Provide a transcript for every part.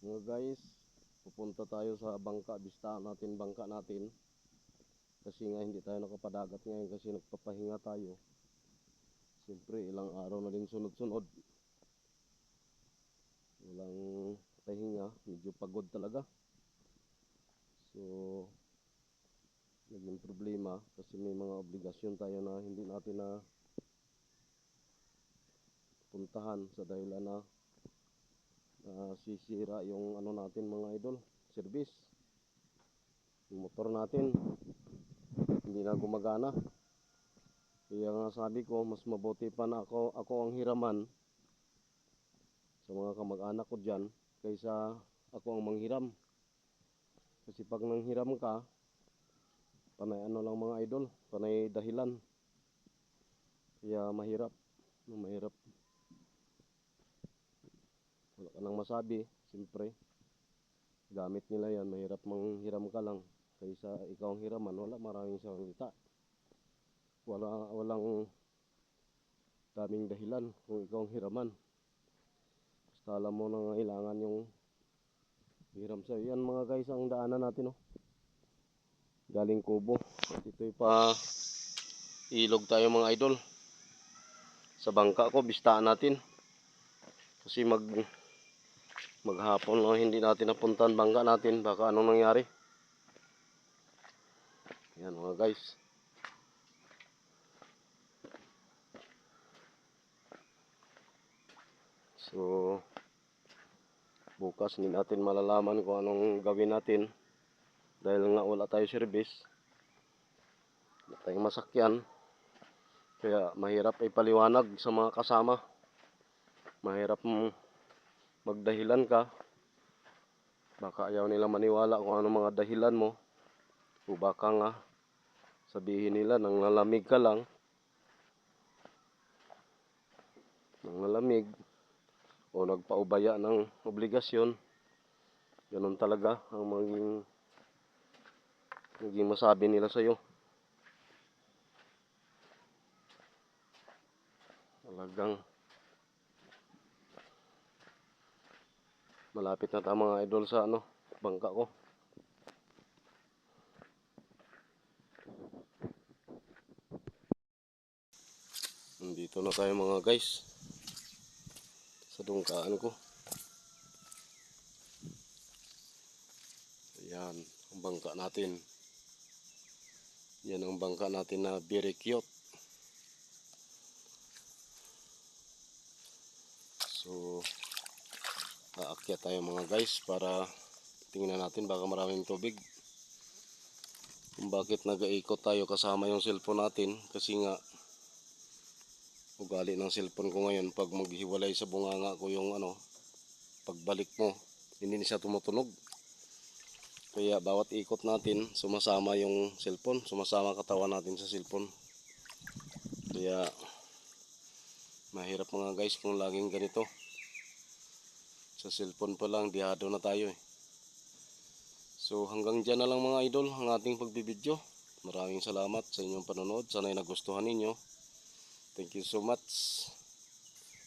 Mga guys, pupunta tayo sa bangka, bistahan natin bangka natin. Kasi nga hindi tayo nakapadagat ngayon kasi nagpapahinga tayo. Siyempre, ilang araw na din sunod-sunod. Walang pahinga, medyo pagod talaga. So, naging problema kasi may mga obligasyon tayo na hindi natin na puntahan sa dahilan na na sisira yung ano natin mga idol, service. Yung motor natin hindi na gumagana. Kaya nga sabi ko, mas mabuti pa na ako, ako ang hiraman sa mga kamag-anak ko dyan kaysa ako ang manghiram. Kasi pag nanghiram ka, panay ano lang mga idol, panay dahilan. Kaya mahirap, mahirap wala ka nang masabi, siyempre. Gamit nila yan, mahirap manghiram ka lang. Kaysa ikaw ang hiraman, wala maraming salita. Wala, walang daming dahilan kung ikaw ang hiraman. Basta alam mo na kailangan yung hiram sa'yo. Yan mga guys, ang daanan natin, oh. Galing Kubo. At ito'y pa ilog tayo mga idol. Sa bangka ko, bistaan natin. Kasi mag maghapon no, hindi natin napuntahan. Bangka natin baka anong nangyari. Yan mga guys. So bukas hindi natin malalaman kung anong gawin natin. Dahil nga wala tayo service. Wala tayong masakyan. Kaya mahirap ipaliwanag sa mga kasama. Mahirap mm, magdahilan ka. Baka ayaw nila maniwala kung ano mga dahilan mo. O baka nga sabihin nila nang nalamig ka lang. Nang nalamig o nagpaubaya ng obligasyon. Ganun talaga ang maging maging masabi nila sa'yo. Talagang Malapit na tayo mga idol sa ano, bangka ko. Nandito na tayo mga guys. Sa dungkaan ko. Ayan, ang bangka natin. Yan ang bangka natin na cute. So, aakyat tayo mga guys para tingnan natin baka maraming tubig. Kung bakit nag-iikot tayo kasama yung cellphone natin kasi nga ugali ng cellphone ko ngayon pag maghiwalay sa bunganga ko yung ano pagbalik mo hindi siya tumutunog. Kaya bawat ikot natin sumasama yung cellphone sumasama katawan natin sa cellphone. Kaya mahirap mga guys kung laging ganito sa cellphone pa lang, dihado na tayo eh. So hanggang dyan na lang mga idol ang ating pagbibideo. Maraming salamat sa inyong panonood. Sana'y nagustuhan ninyo. Thank you so much.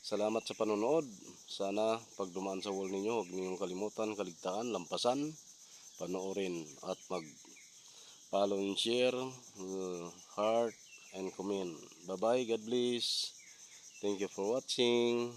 Salamat sa panonood. Sana pag dumaan sa wall ninyo, huwag ninyong kalimutan, kaligtaan, lampasan, panoorin at mag follow and share, uh, heart, and comment. Bye-bye. God bless. Thank you for watching.